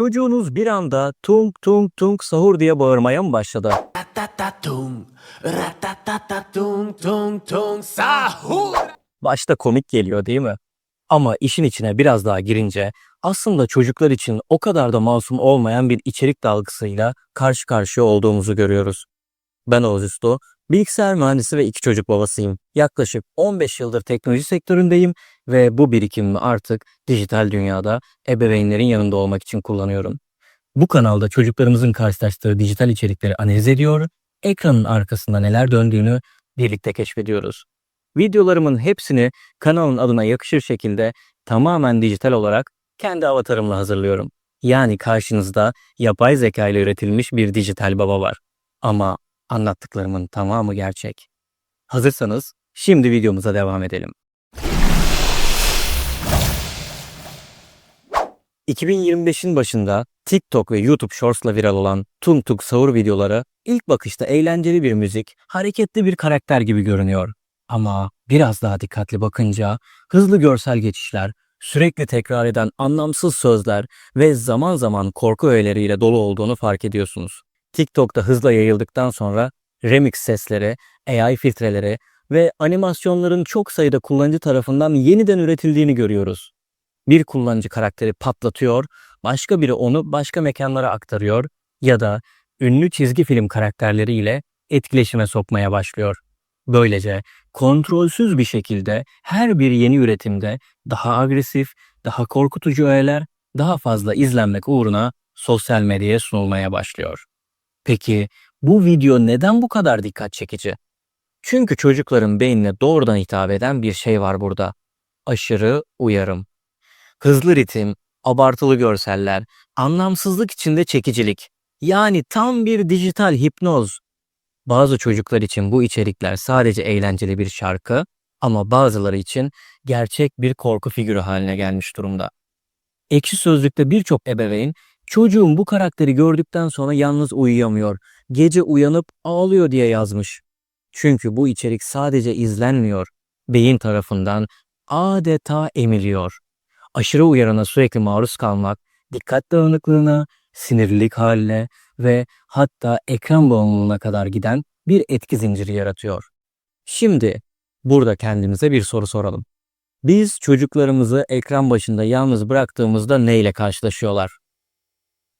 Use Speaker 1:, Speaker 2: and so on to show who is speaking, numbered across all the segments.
Speaker 1: Çocuğunuz bir anda tung tung tung sahur diye bağırmaya mı başladı?
Speaker 2: Ratatatung, ratatatatung, tung tung sahur.
Speaker 1: Başta komik geliyor değil mi? Ama işin içine biraz daha girince aslında çocuklar için o kadar da masum olmayan bir içerik dalgasıyla karşı karşıya olduğumuzu görüyoruz. Ben Oğuz Üsto, bilgisayar mühendisi ve iki çocuk babasıyım. Yaklaşık 15 yıldır teknoloji sektöründeyim ve bu birikimimi artık dijital dünyada ebeveynlerin yanında olmak için kullanıyorum. Bu kanalda çocuklarımızın karşılaştığı dijital içerikleri analiz ediyor, ekranın arkasında neler döndüğünü birlikte keşfediyoruz. Videolarımın hepsini kanalın adına yakışır şekilde tamamen dijital olarak kendi avatarımla hazırlıyorum. Yani karşınızda yapay zeka ile üretilmiş bir dijital baba var. Ama anlattıklarımın tamamı gerçek. Hazırsanız şimdi videomuza devam edelim. 2025'in başında TikTok ve YouTube Shorts'la viral olan Tung Tung Sahur videoları ilk bakışta eğlenceli bir müzik, hareketli bir karakter gibi görünüyor. Ama biraz daha dikkatli bakınca hızlı görsel geçişler, sürekli tekrar eden anlamsız sözler ve zaman zaman korku öğeleriyle dolu olduğunu fark ediyorsunuz. TikTok'ta hızla yayıldıktan sonra remix sesleri, AI filtreleri ve animasyonların çok sayıda kullanıcı tarafından yeniden üretildiğini görüyoruz. Bir kullanıcı karakteri patlatıyor, başka biri onu başka mekanlara aktarıyor ya da ünlü çizgi film karakterleriyle etkileşime sokmaya başlıyor. Böylece kontrolsüz bir şekilde her bir yeni üretimde daha agresif, daha korkutucu öğeler daha fazla izlenmek uğruna sosyal medyaya sunulmaya başlıyor. Peki bu video neden bu kadar dikkat çekici? Çünkü çocukların beynine doğrudan hitap eden bir şey var burada. Aşırı uyarım. Hızlı ritim, abartılı görseller, anlamsızlık içinde çekicilik. Yani tam bir dijital hipnoz. Bazı çocuklar için bu içerikler sadece eğlenceli bir şarkı ama bazıları için gerçek bir korku figürü haline gelmiş durumda. Ekşi Sözlük'te birçok ebeveyn çocuğum bu karakteri gördükten sonra yalnız uyuyamıyor, gece uyanıp ağlıyor diye yazmış. Çünkü bu içerik sadece izlenmiyor, beyin tarafından adeta emiliyor. Aşırı uyarana sürekli maruz kalmak, dikkat dağınıklığına, sinirlilik haline ve hatta ekran bağımlılığına kadar giden bir etki zinciri yaratıyor. Şimdi burada kendimize bir soru soralım. Biz çocuklarımızı ekran başında yalnız bıraktığımızda neyle karşılaşıyorlar?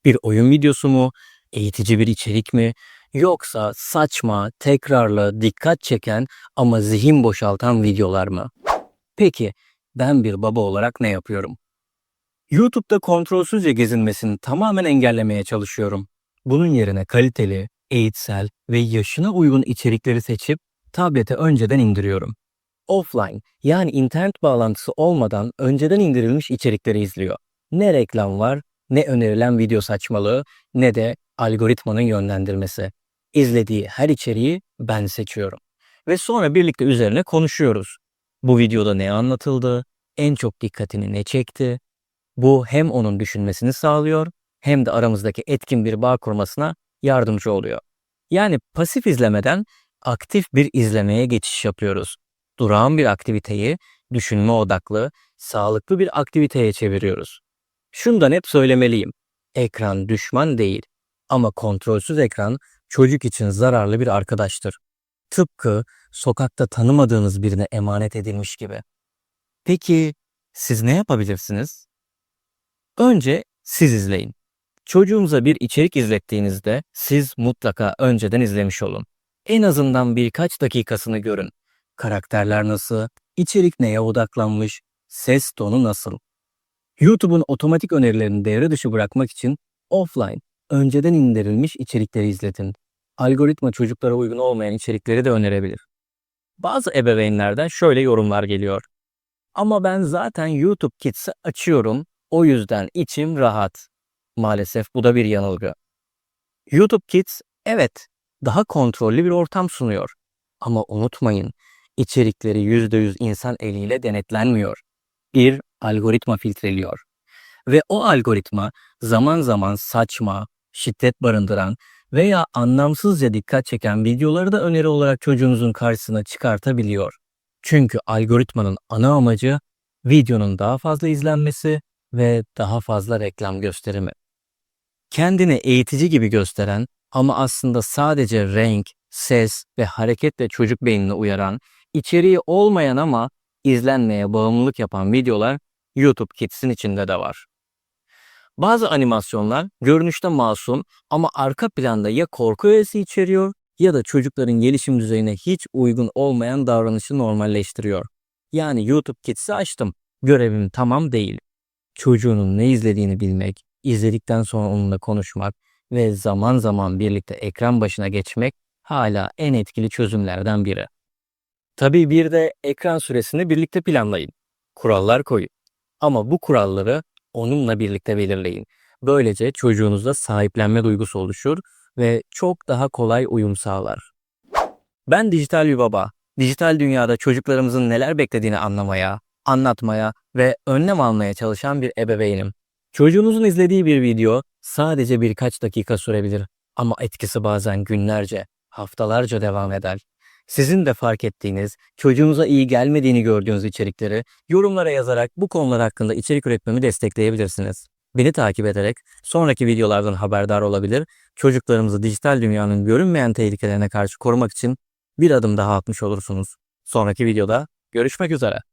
Speaker 1: Bir oyun videosu mu, eğitici bir içerik mi, yoksa saçma, tekrarlı, dikkat çeken ama zihin boşaltan videolar mı? Peki ben bir baba olarak ne yapıyorum? YouTube'da kontrolsüzce gezinmesini tamamen engellemeye çalışıyorum. Bunun yerine kaliteli, eğitsel ve yaşına uygun içerikleri seçip tablete önceden indiriyorum. Offline yani internet bağlantısı olmadan önceden indirilmiş içerikleri izliyor. Ne reklam var, ne önerilen video saçmalığı, ne de algoritmanın yönlendirmesi. İzlediği her içeriği ben seçiyorum. Ve sonra birlikte üzerine konuşuyoruz. Bu videoda ne anlatıldı, en çok dikkatini ne çekti? Bu hem onun düşünmesini sağlıyor hem de aramızdaki etkin bir bağ kurmasına yardımcı oluyor. Yani pasif izlemeden aktif bir izlemeye geçiş yapıyoruz. Durağan bir aktiviteyi düşünme odaklı, sağlıklı bir aktiviteye çeviriyoruz. Şundan hep söylemeliyim. Ekran düşman değil ama kontrolsüz ekran çocuk için zararlı bir arkadaştır. Tıpkı sokakta tanımadığınız birine emanet edilmiş gibi. Peki siz ne yapabilirsiniz? Önce siz izleyin. Çocuğunuza bir içerik izlettiğinizde siz mutlaka önceden izlemiş olun. En azından birkaç dakikasını görün. Karakterler nasıl, içerik neye odaklanmış, ses tonu nasıl? YouTube'un otomatik önerilerini devre dışı bırakmak için offline, önceden indirilmiş içerikleri izletin. Algoritma çocuklara uygun olmayan içerikleri de önerebilir. Bazı ebeveynlerden şöyle yorumlar geliyor. Ama ben zaten YouTube Kids'i açıyorum, o yüzden içim rahat. Maalesef bu da bir yanılgı. YouTube Kids evet daha kontrollü bir ortam sunuyor. Ama unutmayın içerikleri %100 insan eliyle denetlenmiyor. Bir algoritma filtreliyor. Ve o algoritma zaman zaman saçma, şiddet barındıran veya anlamsızca dikkat çeken videoları da öneri olarak çocuğunuzun karşısına çıkartabiliyor. Çünkü algoritmanın ana amacı videonun daha fazla izlenmesi ve daha fazla reklam gösterimi. kendini eğitici gibi gösteren ama aslında sadece renk, ses ve hareketle çocuk beynini uyaran, içeriği olmayan ama izlenmeye bağımlılık yapan videolar YouTube Kids'in içinde de var. Bazı animasyonlar görünüşte masum ama arka planda ya korku öğesi içeriyor ya da çocukların gelişim düzeyine hiç uygun olmayan davranışı normalleştiriyor. Yani YouTube Kids'i açtım. Görevim tamam değil. Çocuğunun ne izlediğini bilmek, izledikten sonra onunla konuşmak ve zaman zaman birlikte ekran başına geçmek hala en etkili çözümlerden biri. Tabii bir de ekran süresini birlikte planlayın. Kurallar koyun. Ama bu kuralları onunla birlikte belirleyin. Böylece çocuğunuzda sahiplenme duygusu oluşur ve çok daha kolay uyum sağlar. Ben dijital bir baba. Dijital dünyada çocuklarımızın neler beklediğini anlamaya, anlatmaya ve önlem almaya çalışan bir ebeveynim. Çocuğunuzun izlediği bir video sadece birkaç dakika sürebilir ama etkisi bazen günlerce, haftalarca devam eder. Sizin de fark ettiğiniz, çocuğunuza iyi gelmediğini gördüğünüz içerikleri yorumlara yazarak bu konular hakkında içerik üretmemi destekleyebilirsiniz. Beni takip ederek sonraki videolardan haberdar olabilir, çocuklarımızı dijital dünyanın görünmeyen tehlikelerine karşı korumak için bir adım daha atmış olursunuz. Sonraki videoda görüşmek üzere.